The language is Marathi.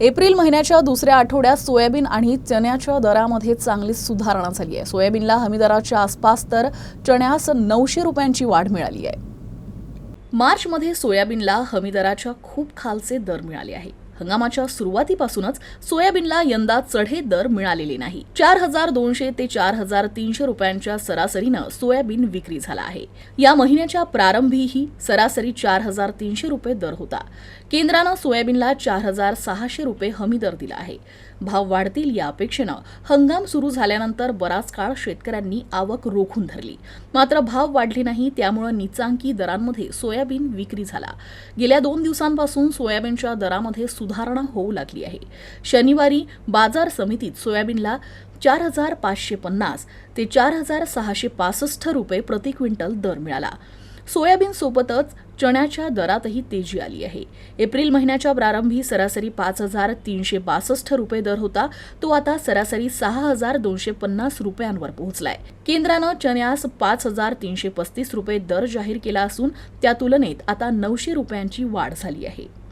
एप्रिल महिन्याच्या दुसऱ्या आठवड्यात सोयाबीन आणि चण्याच्या दरामध्ये चांगली सुधारणा झाली आहे. सोयाबीनला हमीदराच्या आसपास तर चण्यास नऊशे रुपयांची वाढ मिळाली आहे. मार्चमध्ये सोयाबीनला हमीदराच्या खूप खालचे दर मिळाले आहे. हंगामाच्या सुरुवातीपासूनच सोयाबीनला यंदा चढे दर मिळालेले नाही. चार हजार दोनशे ते चार हजार तीनशे रुपयांच्या सरासरीनं सोयाबीन विक्री झाला आहे. या महिन्याच्या प्रारंभीही सरासरी चार हजार तीनशे रुपये दर होता. केंद्रानं सोयाबीनला चार हजार सहाशे रुपये हमी दर दिला आहे. भाव वाढतील या अपेक्षेनं हंगाम सुरू झाल्यानंतर बराच काळ शेतकऱ्यांनी आवक रोखून धरली. मात्र भाव वाढले नाही त्यामुळे निचांकी दरांमध्ये सोयाबीन विक्री झाला. गेल्या दोन दिवसांपासून सोयाबीनच्या दरामध्ये सुधारणा होऊ लागली आहे. शनिवारी बाजार समितीत सोयाबीनला चार हजार पाचशे पन्नास ते चार हजार सहाशे पासष्ट रुपये प्रति क्विंटल दर मिळाला. सोयाबीन सोबतच चण्याच्या दरातही तेजी आली आहे. एप्रिल महिन्याच्या प्रारंभी सरासरी पाच हजार तीनशे बासष्ट रुपये दर होता. तो आता सरासरी सहा हजार दोनशे पन्नास रुपयांवर पोहोचलाय. केंद्रानं चण्यास पाच हजार तीनशे पस्तीस रुपये दर जाहीर केला असून त्या तुलनेत आता नऊशे रुपयांची वाढ झाली आहे.